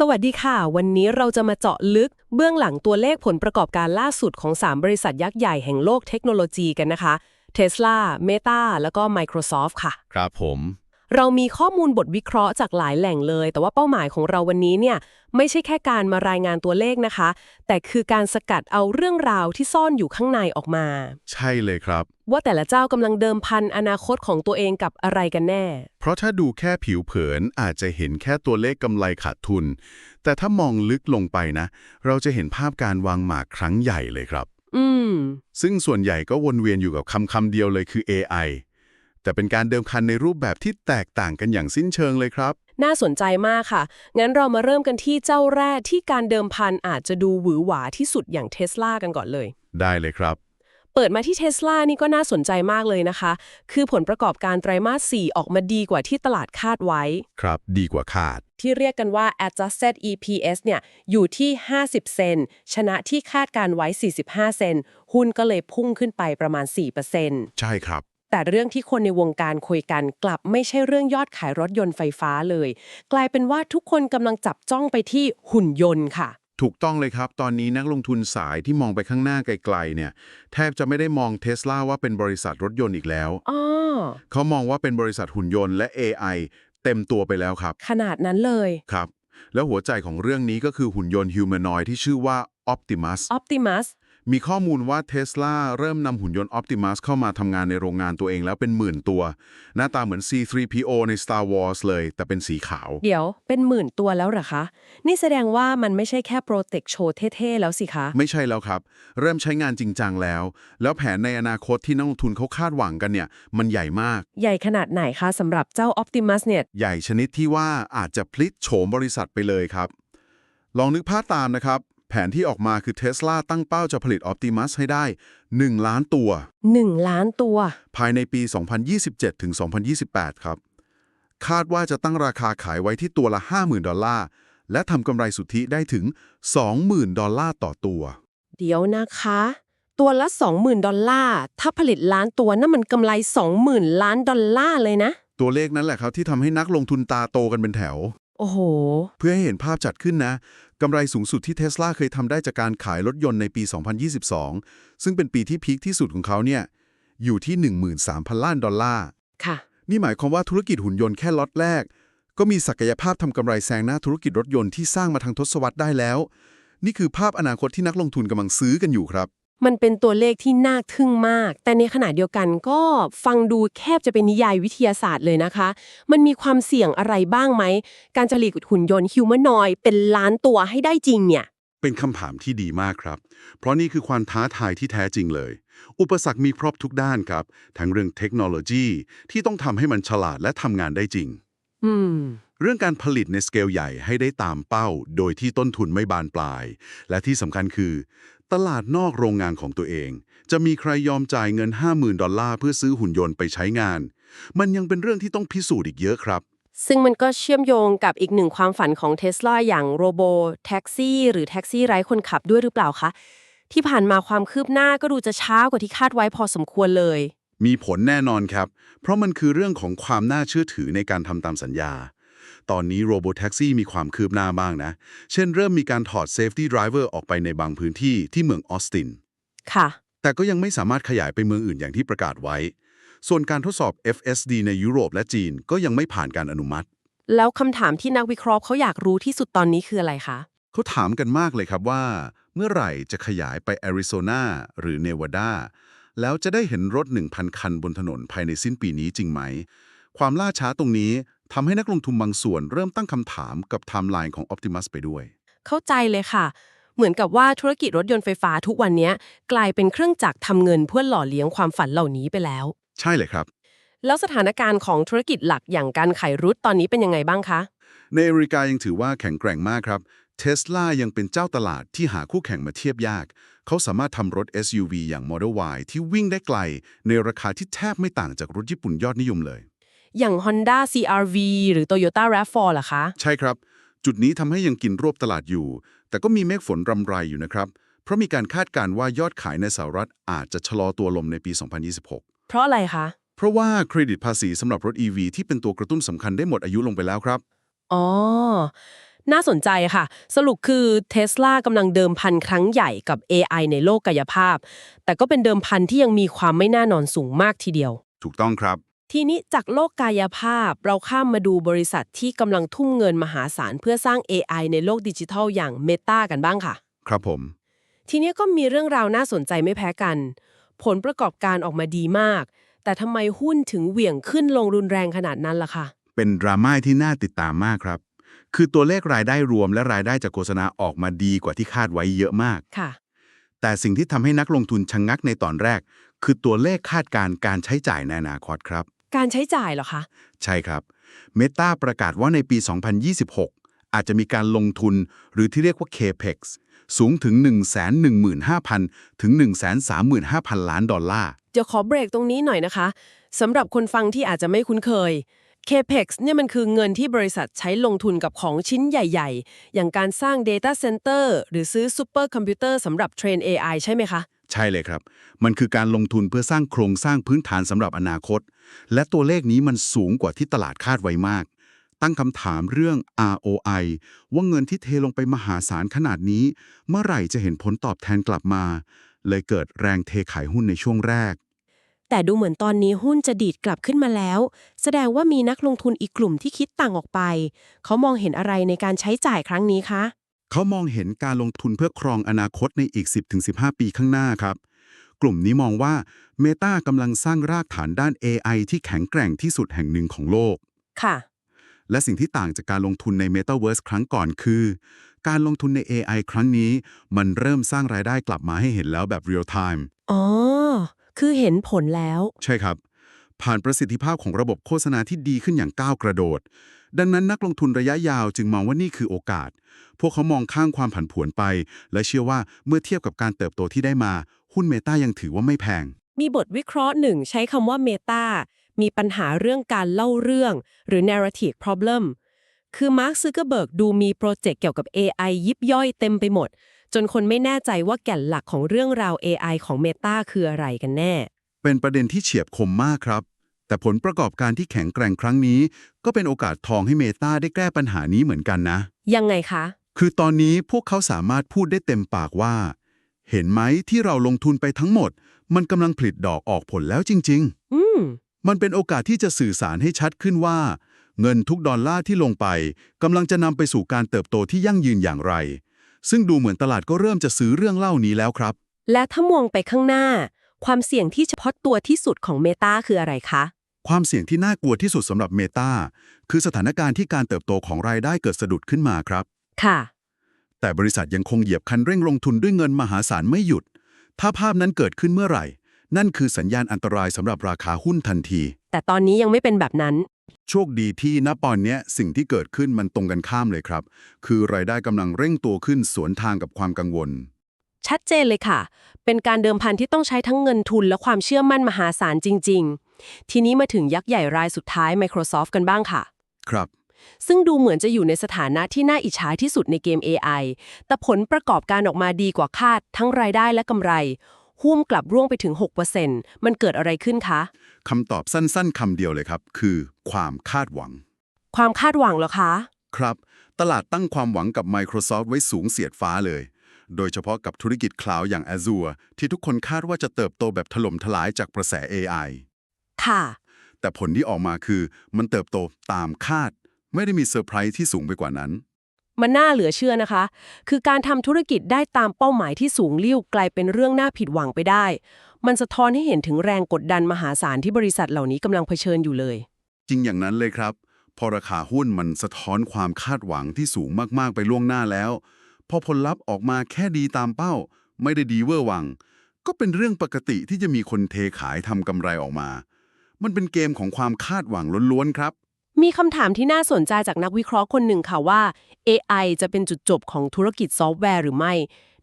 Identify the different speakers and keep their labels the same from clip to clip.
Speaker 1: สวัสดีค่ะ วันนี้เราจะมาเจาะลึกเบื้องหลังตัวเลขผลประกอบการล่าสุดของ 3 บริษัทยักษ์ใหญ่แห่งโลกเทคโนโลยีกันนะคะ Tesla Meta แล้วก็ Microsoft ค่ะ
Speaker 2: ครับผม
Speaker 1: เรามีข้อมูลบทวิเคราะห์จากหลายแหล่งเลย แต่ว่าเป้าหมายของเราวันนี้เนี่ยไม่ใช่แค่การมารายงานตัวเลขนะคะ แต่คือการสกัดเอาเรื่องราวที่ซ่อนอยู่ข้างในออกมา
Speaker 2: ใช่เลยครับ
Speaker 1: ว่าแต่ละเจ้ากำลังเดิมพันอนาคตของตัวเองกับอะไรกันแน่
Speaker 2: เพราะถ้าดูแค่ผิวเผินอาจจะเห็นแค่ตัวเลขกำไรขาดทุน แต่ถ้ามองลึกลงไปนะ เราจะเห็นภาพการวางหมากครั้งใหญ่เลยครับ
Speaker 1: อืม
Speaker 2: ซึ่งส่วนใหญ่ก็วนเวียนอยู่กับคำคำเดียวเลยคือ AI แต่เป็นการเดิมพันในรูปแบบที่แตกต่างกันอย่างสิ้นเชิงเลยครับ
Speaker 1: น่าสนใจมากค่ะ งั้นเรามาเริ่มกันที่เจ้าแรกที่การเดิมพันอาจจะดูหวือหวาที่สุดอย่างเท s l a กันก่อนเลย
Speaker 2: ได้เลยครับ
Speaker 1: เปิดมาที่เท s l a นี่ก็น่าสนใจมากเลยนะคะ คือผลประกอบการไตรมาส 4 ออกมาดีกว่าที่ตลาดคาดไว้
Speaker 2: ครับ ดีกว่าคาด
Speaker 1: ที่เรียกกันว่า adjusted EPS เนี่ยอยู่ที่ 50 เซนชนะที่คาดการไว้ 45 เซนหุ้นก็เลยพุ่งขึ้นไปประมาณ 4%
Speaker 2: ใช่ครับ
Speaker 1: แต่เรื่องที่คนในวงการคุยกันกลับไม่ใช่เรื่องยอดขายรถยนต์ไฟฟ้าเลย กลายเป็นว่าทุกคนกำลังจับจ้องไปที่หุ่นยนต์ค่ะ
Speaker 2: ถูกต้องเลยครับ ตอนนี้นักลงทุนสายที่มองไปข้างหน้าไกลๆเนี่ย แทบจะไม่ได้มองเทสลาว่าเป็นบริษัทรถยนต์อีกแล้ว
Speaker 1: อ๋อ
Speaker 2: เขามองว่าเป็นบริษัทหุ่นยนต์และ AI เต็มตัวไปแล้วครับ
Speaker 1: ขนาดนั้นเลย
Speaker 2: ครับ แล้วหัวใจของเรื่องนี้ก็คือหุ่นยนต์ฮิวแมนอยที่ชื่อว่า Optimus
Speaker 1: Optimus
Speaker 2: มีข้อมูลว่า Tesla เริ่มนำหุ่นยนต์ Optimus เข้ามาทำงานในโรงงานตัวเองแล้วเป็นหมื่นตัว หน้าตาเหมือน C3PO ใน Star Wars เลย แต่เป็นสีขาว
Speaker 1: เดี๋ยวเป็นหมื่นตัวแล้วเหรอคะ นี่แสดงว่ามันไม่ใช่แค่โปรเทคโชว์เท่ๆ แล้วสิคะ
Speaker 2: ไม่ใช่แล้วครับ เริ่มใช้งานจริงจังแล้ว แล้วแผนในอนาคตที่นักลงทุนเขาคาดหวังกันเนี่ย มันใหญ่มาก
Speaker 1: ใหญ่ขนาดไหนคะสำหรับเจ้า Optimus เนี่ย
Speaker 2: ใหญ่ชนิดที่ว่าอาจจะพลิกโฉมบริษัทไปเลยครับ ลองนึกภาพตามนะครับ แผนที่ออกมาคือ Tesla ตั้งเป้าจะผลิต Optimus ให้ได้ 1 ล้านตัว
Speaker 1: 1 ล้านตัว
Speaker 2: ภายในปี 2027 ถึง 2028 ครับ คาดว่าจะตั้งราคาขายไว้ที่ตัวละ 50,000 ดอลลาร์ และทำกำไรสุทธิได้ถึง 20,000 ดอลลาร์ต่อตัว
Speaker 1: เดี๋ยวนะคะ ตัวละ 20,000 ดอลลาร์ ถ้าผลิตล้านตัวนั่นมันกำไร 20,000 ล้านดอลลาร์เลยนะ
Speaker 2: ตัวเลขนั้นแหละครับที่ทำให้นักลงทุนตาโตกันเป็นแถว
Speaker 1: โอ้โห
Speaker 2: เพื่อให้เห็นภาพจัดขึ้นนะ กำไรสูงสุดที่เทสลาเคยทำได้จากการขายรถยนต์ในปี 2022 ซึ่งเป็นปีที่พีคที่สุดของเขาเนี่ย อยู่ที่ 13,000 ล้านดอลลาร์
Speaker 1: ค่ะ
Speaker 2: นี่หมายความว่าธุรกิจหุ่นยนต์แค่ล็อตแรก ก็มีศักยภาพทำกำไรแซงหน้าธุรกิจรถยนต์ที่สร้างมาทางทศวรรษได้แล้ว นี่คือภาพอนาคตที่นักลงทุนกำลังซื้อกันอยู่ครับ
Speaker 1: มันเป็นตัวเลขที่น่าทึ่งมาก แต่ในขณะเดียวกันก็ฟังดูแคบจะเป็นนิยายวิทยาศาสตร์เลยนะคะ มันมีความเสี่ยงอะไรบ้างไหม การจะผลิตหุ่นยนต์ฮิวแมนอยเป็นล้านตัวให้ได้จริงเนี่ย
Speaker 2: เป็นคำถามที่ดีมากครับ เพราะนี่คือความท้าทายที่แท้จริงเลย อุปสรรคมีครบทุกด้านครับ ทั้งเรื่องเทคโนโลยีที่ต้องทำให้มันฉลาดและทำงานได้จริง
Speaker 1: อืม
Speaker 2: เรื่องการผลิตในสเกลใหญ่ให้ได้ตามเป้า โดยที่ต้นทุนไม่บานปลาย และที่สำคัญคือ ตลาดนอกโรงงานของตัวเอง จะมีใครยอมจ่ายเงิน 50,000 ดอลลาร์เพื่อซื้อหุ่นยนต์ไปใช้งาน มันยังเป็นเรื่องที่ต้องพิสูจน์อีกเยอะครับ
Speaker 1: ซึ่งมันก็เชื่อมโยงกับอีกหนึ่งความฝันของเทสลาอย่างโรโบแท็กซี่หรือแท็กซี่ไร้คนขับด้วยหรือเปล่าคะ ที่ผ่านมาความคืบหน้าก็ดูจะช้ากว่าที่คาดไว้พอสมควรเลย
Speaker 2: มีผลแน่นอนครับ เพราะมันคือเรื่องของความน่าเชื่อถือในการทำตามสัญญา ตอนนี้โรบ t แท็กซี่มีความคืบหน้าบ้างนะ เช่นเริ่มมีการถอด Safety Driver ออกไปในบางพื้นที่ที่เมืองออสติน
Speaker 1: ค่ะ
Speaker 2: แต่ก็ยังไม่สามารถขยายไปเมืองอื่นอย่างที่ประกาศไว้ ส่วนการทดสอบ FSD ในยุโรปและจีนก็ยังไม่ผ่านการอนุมัติ
Speaker 1: แล้วคำถามที่นักวิเคราะห์เขาอยากรู้ที่สุดตอนนี้คืออะไรคะ
Speaker 2: เขาถามกันมากเลยครับว่า เมื่อไหร่จะขยายไปแอริโซนาหรือเนวาดาแล้วจะได้เห็นรถ 1,000 คันบนถนนภายในสิ้นปีนี้จริงไหม ความล่าช้าตรงนี้ ทำให้นักลงทุนบางส่วนเริ่มตั้งคำถามกับไทม์ไลน์ของ Optimus ไปด้วย
Speaker 1: เข้าใจเลยค่ะ เหมือนกับว่าธุรกิจรถยนต์ไฟฟ้าทุกวันนี้กลายเป็นเครื่องจักรทำเงินเพื่อหล่อเลี้ยงความฝันเหล่านี้ไปแล้ว
Speaker 2: ใช่เลยครับ
Speaker 1: แล้วสถานการณ์ของธุรกิจหลักอย่างการขายรุดตอนนี้เป็นยังไงบ้างคะ
Speaker 2: ในอเมริกายังถือว่าแข็งแกร่งมากครับเทสลายังเป็นเจ้าตลาดที่หาคู่แข่งมาเทียบยาก เขาสามารถทำรถ SUV อย่าง Model Y ที่วิ่งได้ไกล ในราคาที่แทบไม่ต่างจากรถญี่ปุ่นยอดนิยมเลย
Speaker 1: อย่าง Honda CRV หรือ Toyota RAV4 ล่ะคะ
Speaker 2: ใช่ครับ จุดนี้ทำให้ยังกินรวบตลาดอยู่ แต่ก็มีเมฆฝนรำไรอยู่นะครับ เพราะมีการคาดการณ์ว่ายอดขายในสหรัฐอาจจะชะลอตัวลงในปี 2026
Speaker 1: เพราะอะไรคะ
Speaker 2: เพราะว่าเครดิตภาษีสำหรับรถ EV ที่เป็นตัวกระตุ้นสำคัญได้หมดอายุลงไปแล้วครับ
Speaker 1: อ๋อ น่าสนใจค่ะ สรุปคือ Tesla กำลังเดิมพันครั้งใหญ่กับ AI ในโลกกายภาพ แต่ก็เป็นเดิมพันที่ยังมีความไม่น่านอนสูงมากทีเดียว
Speaker 2: ถูกต้องครับ
Speaker 1: ทีนี้จากโลกกายภาพเราข้ามมาดูบริษัทที่กำลังทุ่มเงินมหาศาลเพื่อสร้าง AI ในโลกดิจิทัลอย่าง Meta กันบ้างค่ะ
Speaker 2: ครับผม
Speaker 1: ทีนี้ก็มีเรื่องราวน่าสนใจไม่แพ้กัน ผลประกอบการออกมาดีมาก แต่ทำไมหุ้นถึงเหวี่ยงขึ้นลงรุนแรงขนาดนั้นล่ะคะ
Speaker 2: เป็นดราม่าที่น่าติดตามมากครับ คือตัวเลขรายได้รวมและรายได้จากโฆษณาออกมาดีกว่าที่คาดไว้เยอะมาก
Speaker 1: ค่ะ
Speaker 2: แต่สิ่งที่ทำให้นักลงทุนชะงงักในตอนแรก คือตัวเลขคาดการณ์การใช้จ่ายในอนาคตครับ
Speaker 1: การใช้จ่ายเหรอคะ
Speaker 2: ใช่ครับ Meta ประกาศว่าในปี 2026 อาจจะมีการลงทุนหรือที่เรียกว่า CAPEX สูงถึง 115,000 ถึง 135,000 ล้านดอลลาร์
Speaker 1: เดี๋ยวขอเบรกตรงนี้หน่อยนะคะสำหรับคนฟังที่อาจจะไม่คุ้นเคย CAPEX เนี่ยมันคือเงินที่บริษัทใช้ลงทุนกับของชิ้นใหญ่ ๆ อย่างการสร้าง Data Center หรือซื้อซูเปอร์คอมพิวเตอร์สำหรับเทรน AI ใช่ไหมคะ
Speaker 2: ใช่เลยครับ มันคือการลงทุนเพื่อสร้างโครงสร้างพื้นฐานสำหรับอนาคต และตัวเลขนี้มันสูงกว่าที่ตลาดคาดไว้มาก ตั้งคำถามเรื่อง ROI ว่าเงินที่เทลงไปมหาศาลขนาดนี้ เมื่อไหร่จะเห็นผลตอบแทนกลับมา เลยเกิดแรงเทขายหุ้นในช่วงแรก
Speaker 1: แต่ดูเหมือนตอนนี้หุ้นจะดีดกลับขึ้นมาแล้ว แสดงว่ามีนักลงทุนอีกกลุ่มที่คิดต่างออกไป เขามองเห็นอะไรในการใช้จ่ายครั้งนี้คะ
Speaker 2: เขามองเห็นการลงทุนเพื่อครองอนาคตในอีก 10-15 ปีข้างหน้าครับ กลุ่มนี้มองว่า Meta กำลังสร้างรากฐานด้าน AI ที่แข็งแกร่งที่สุดแห่งหนึ่งของโลก
Speaker 1: ค่ะ
Speaker 2: และสิ่งที่ต่างจากการลงทุนใน Metaverse ครั้งก่อนคือ การลงทุนใน AI ครั้งนี้ มันเริ่มสร้างรายได้กลับมาให้เห็นแล้วแบบ real time
Speaker 1: อ๋อ คือเห็นผลแล้ว
Speaker 2: ใช่ครับ ผ่านประสิทธิภาพของระบบโฆษณาที่ดีขึ้นอย่างก้าวกระโดด ดังนั้นนักลงทุนระยะยาวจึงมองว่านี่คือโอกาส พวกเขามองข้างความผันผวนไป และเชื่อว่าเมื่อเทียบกับการเติบโตที่ได้มา หุ้นเมตายังถือว่าไม่แพง
Speaker 1: มีบทวิเคราะห์หนึ่งใช้คำว่า Meta มีปัญหาเรื่องการเล่าเรื่อง หรือ narrative problem คือมาร์คซูเกอร์เบิร์กดูมีโปรเจกต์เกี่ยวกับ AI ยิบย่อยเต็มไปหมด จนคนไม่แน่ใจว่าแก่นหลักของเรื่องราว AI ของ Meta คืออะไรกันแน่
Speaker 2: เป็นประเด็นที่เฉียบคมมากครับ แต่ผลประกอบการที่แข็งแกร่งครั้งนี้ ก็เป็นโอกาสทองให้เมตาได้แก้ปัญหานี้เหมือนกันนะ
Speaker 1: ยังไงคะ
Speaker 2: คือตอนนี้พวกเขาสามารถพูดได้เต็มปากว่า เห็นไหมที่เราลงทุนไปทั้งหมด มันกำลังผลิตดอกออกผลแล้วจริง
Speaker 1: อืม
Speaker 2: ๆมันเป็นโอกาสที่จะสื่อสารให้ชัดขึ้นว่า เงินทุกดอลลาร์ที่ลงไปกำลังจะนำไปสู่การเติบโตที่ยั่งยืนอย่างไร ซึ่งดูเหมือนตลาดก็เริ่มจะซื้อเรื่องเล่านี้แล้วครับ
Speaker 1: และถ้ามองไปข้างหน้า ความเสี่ยงที่เฉพาะตัวที่สุดของ Meta คืออะไรคะ
Speaker 2: ความเสี่ยงที่น่ากลัวที่สุดสำหรับเมตาคือสถานการณ์ที่การเติบโตของรายได้เกิดสะดุดขึ้นมาครับ
Speaker 1: ค่ะ
Speaker 2: แต่บริษัทยังคงเหยียบคันเร่งลงทุนด้วยเงินมหาศาลไม่หยุด ถ้าภาพนั้นเกิดขึ้นเมื่อไหร่ นั่นคือสัญญาณอันตรายสำหรับราคาหุ้นทันที
Speaker 1: แต่ตอนนี้ยังไม่เป็นแบบนั้น
Speaker 2: โชคดีที่ณตอนเนี้ยสิ่งที่เกิดขึ้นมันตรงกันข้ามเลยครับ คือรายได้กำลังเร่งตัวขึ้นสวนทางกับความกังวล
Speaker 1: ชัดเจนเลยค่ะ เป็นการเดิมพันที่ต้องใช้ทั้งเงินทุนและความเชื่อมั่นมหาศาลจริง ๆ ทีนี้มาถึงยักษ์ใหญ่รายสุดท้าย Microsoft กันบ้างค่ะ
Speaker 2: ครับ
Speaker 1: ซึ่งดูเหมือนจะอยู่ในสถานะที่น่าอิจฉาที่สุดในเกม AI แต่ผลประกอบการออกมาดีกว่าคาด ทั้งรายได้และกำไรหุ้มกลับร่วงไปถึง 6%มันเกิดอะไรขึ้นคะ
Speaker 2: คำตอบสั้นๆคำเดียวเลยครับ คือความคาดหวัง
Speaker 1: ความคาดหวังเหรอคะ
Speaker 2: ครับ ตลาดตั้งความหวังกับ Microsoft ไว้สูงเสียดฟ้าเลย โดยเฉพาะกับธุรกิจคลาวด์อย่าง Azure ที่ทุกคนคาดว่าจะเติบโตแบบถล่มทลายจากกระแส AI
Speaker 1: ค่ะ
Speaker 2: แต่ผลที่ออกมาคือมันเติบโตตามคาด ไม่ได้มีเซอร์ไพรส์ที่สูงไปกว่านั้น
Speaker 1: มันน่าเหลือเชื่อนะคะ คือการทำธุรกิจได้ตามเป้าหมายที่สูงลิ่วกลายเป็นเรื่องน่าผิดหวังไปได้ มันสะท้อนให้เห็นถึงแรงกดดันมหาศาลที่บริษัทเหล่านี้กำลังเผชิญอยู่เลย
Speaker 2: จริงอย่างนั้นเลยครับ พอราคาหุ้นมันสะท้อนความคาดหวังที่สูงมากๆไปล่วงหน้าแล้ว พอผลลัพธ์ออกมาแค่ดีตามเป้า ไม่ได้ดีเวอร์วัง ก็เป็นเรื่องปกติที่จะมีคนเทขายทำกำไรออกมา มันเป็นเกมของความคาดหวังล้วนๆครับ
Speaker 1: มีคำถามที่น่าสนใจจากนักวิเคราะห์คนหนึ่งค่ะว่า AI จะเป็นจุดจบของธุรกิจซอฟต์แวร์หรือไม่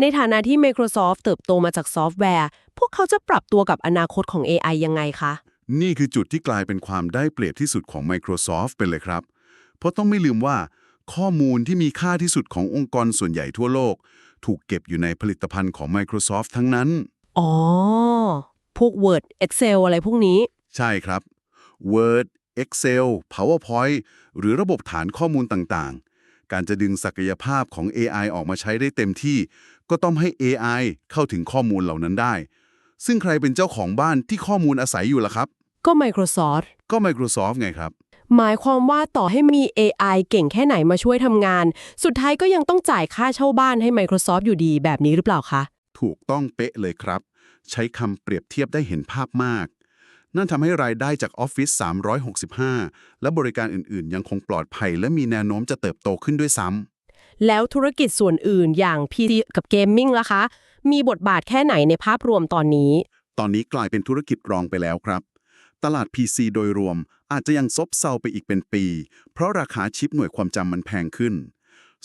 Speaker 1: ในฐานะที่ Microsoft เติบโตมาจากซอฟต์แวร์ พวกเขาจะปรับตัวกับอนาคตของ AI ยังไงคะ
Speaker 2: นี่คือจุดที่กลายเป็นความได้เปรียบที่สุดของ Microsoft ไปเลยครับ เพราะต้องไม่ลืมว่า ข้อมูลที่มีค่าที่สุดขององค์กรส่วนใหญ่ทั่วโลก ถูกเก็บอยู่ในผลิตภัณฑ์ของ Microsoft ทั้งนั้น
Speaker 1: อ๋อ พวก Word Excel อะไรพวกนี้
Speaker 2: ใช่ครับ Word Excel PowerPoint หรือระบบฐานข้อมูลต่างๆ การจะดึงศักยภาพของ AI ออกมาใช้ได้เต็มที่ ก็ต้องให้ AI เข้าถึงข้อมูลเหล่านั้นได้ ซึ่งใครเป็นเจ้าของบ้านที่ข้อมูลอาศัยอยู่ล่ะครับ
Speaker 1: ก็ Microsoft
Speaker 2: ก็ Microsoft ไงครับ
Speaker 1: หมายความว่าต่อให้มี AI เก่งแค่ไหนมาช่วยทำงาน สุดท้ายก็ยังต้องจ่ายค่าเช่าบ้านให้ Microsoft อยู่ดีแบบนี้หรือเปล่าคะ
Speaker 2: ถูกต้องเป๊ะเลยครับ ใช้คำเปรียบเทียบได้เห็นภาพมาก นั่นทำให้รายได้จาก Office 365 และบริการอื่นๆ ยังคงปลอดภัย และมีแนวโน้มจะเติบโตขึ้นด้วยซ้ำ
Speaker 1: แล้วธุรกิจส่วนอื่นอย่าง PC กับ Gaming ล่ะคะ มีบทบาทแค่ไหนในภาพรวมตอนนี้
Speaker 2: ตอนนี้กลายเป็นธุรกิจรองไปแล้วครับ ตลาด PC โดยรวมอาจจะยังซบเซาไปอีกเป็นปี เพราะราคาชิปหน่วยความจำมันแพงขึ้น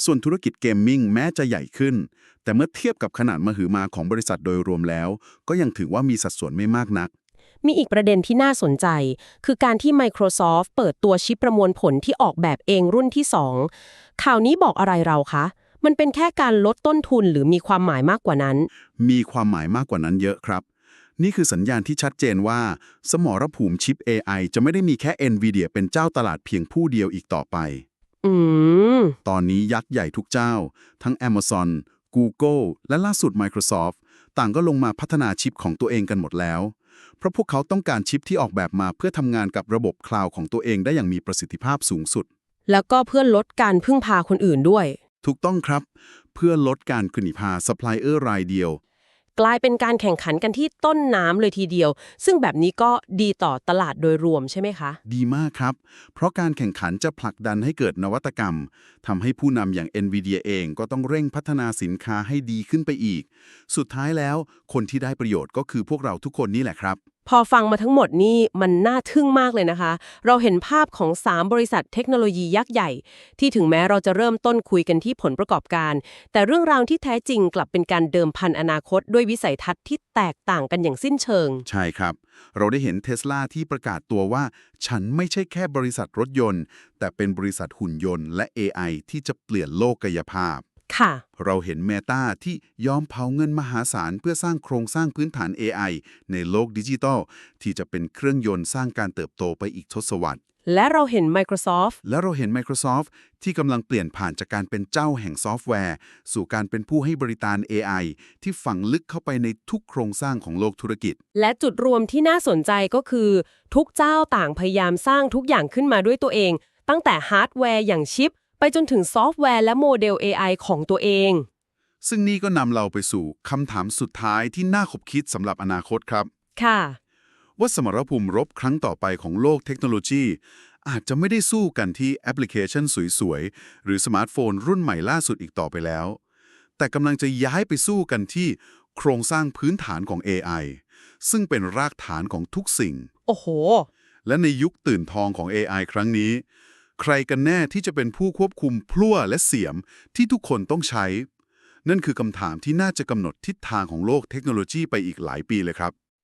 Speaker 2: ส่วนธุรกิจเกมมิ่งแม้จะใหญ่ขึ้น แต่เมื่อเทียบกับขนาดมหึมาของบริษัทโดยรวมแล้ว ก็ยังถือว่ามีสัดส่วนไม่มากนัก
Speaker 1: มีอีกประเด็นที่น่าสนใจ คือการที่ Microsoft เปิดตัวชิปประมวลผลที่ออกแบบเองรุ่นที่ 2 ข่าวนี้บอกอะไรเราคะ มันเป็นแค่การลดต้นทุนหรือมีความหมายมากกว่านั้น
Speaker 2: มีความหมายมากกว่านั้นเยอะครับ นี่คือสัญญาณที่ชัดเจนว่า สมรภูมิชิป AI จะไม่ได้มีแค่ NVIDIA เป็นเจ้าตลาดเพียงผู้เดียวอีกต่อไป
Speaker 1: อืม
Speaker 2: ตอนนี้ยักษ์ใหญ่ทุกเจ้า ทั้ง Amazon Google และล่าสุด Microsoft ต่างก็ลงมาพัฒนาชิปของตัวเองกันหมดแล้ว เพราะพวกเขาต้องการชิปที่ออกแบบมาเพื่อทำงานกับระบบคลาวด์ของตัวเองได้อย่างมีประสิทธิภาพสูงสุด
Speaker 1: แล้วก็เพื่อลดการพึ่งพาคนอื่นด้วย
Speaker 2: ถูกต้องครับ เพื่อลดการขึ้นพาซัพพลายเออร์รายเดียว
Speaker 1: กลายเป็นการแข่งขันกันที่ต้นน้ำเลยทีเดียว ซึ่งแบบนี้ก็ดีต่อตลาดโดยรวมใช่ไหมคะ
Speaker 2: ดีมากครับ เพราะการแข่งขันจะผลักดันให้เกิดนวัตกรรมทำให้ผู้นำอย่าง NVIDIA เองก็ต้องเร่งพัฒนาสินค้าให้ดีขึ้นไปอีก สุดท้ายแล้วคนที่ได้ประโยชน์ก็คือพวกเราทุกคนนี่แหละครับ
Speaker 1: พอฟังมาทั้งหมดนี่มันน่าทึ่งมากเลยนะคะ เราเห็นภาพของ 3 บริษัทเทคโนโลยียักษ์ใหญ่ ที่ถึงแม้เราจะเริ่มต้นคุยกันที่ผลประกอบการ แต่เรื่องราวที่แท้จริงกลับเป็นการเดิมพันอนาคต ด้วยวิสัยทัศน์ที่แตกต่างกันอย่างสิ้นเชิง
Speaker 2: ใช่ครับ เราได้เห็นเทสลาที่ประกาศตัวว่า ฉันไม่ใช่แค่บริษัทรถยนต์ แต่เป็นบริษัทหุ่นยนต์และ AI ที่จะเปลี่ยนโลกกายภาพ
Speaker 1: ค่ะ
Speaker 2: เราเห็นเมตาที่ยอมเผาเงินมหาศาล เพื่อสร้างโครงสร้างพื้นฐาน AI ในโลกดิจิทัล ที่จะเป็นเครื่องยนต์สร้างการเติบโตไปอีกทศวรรษ
Speaker 1: และเราเห็น Microsoft
Speaker 2: และเราเห็น Microsoft ที่กำลังเปลี่ยนผ่านจากการเป็นเจ้าแห่งซอฟต์แวร์ สู่การเป็นผู้ให้บริการ AI ที่ฝังลึกเข้าไปในทุกโครงสร้างของโลกธุรกิจ
Speaker 1: และจุดรวมที่น่าสนใจก็คือ ทุกเจ้าต่างพยายามสร้างทุกอย่างขึ้นมาด้วยตัวเอง ตั้งแต่ฮาร์ดแวร์อย่างชิปไป จนถึงซอฟต์แวร์และโมเดล AI ของตัวเอง
Speaker 2: ซึ่งนี่ก็นำเราไปสู่คำถามสุดท้ายที่น่าขบคิดสำหรับอนาคตครับ
Speaker 1: ค่ะ
Speaker 2: ว่าสมรภูมิรบครั้งต่อไปของโลกเทคโนโลยี อาจจะไม่ได้สู้กันที่แอปพลิเคชันสวยๆ หรือสมาร์ทโฟนรุ่นใหม่ล่าสุดอีกต่อไปแล้ว แต่กำลังจะย้ายไปสู้กันที่โครงสร้างพื้นฐานของ AI ซึ่งเป็นรากฐานของทุกสิ่ง
Speaker 1: โอ้โห
Speaker 2: และในยุคตื่นทองของ AI ครั้งนี้ ใครกันแน่ที่จะเป็นผู้ควบคุมพลั่วและเสียมที่ทุกคนต้องใช้ นั่นคือคำถามที่น่าจะกำหนดทิศทางของโลกเทคโนโลยีไปอีกหลายปีเลยครับ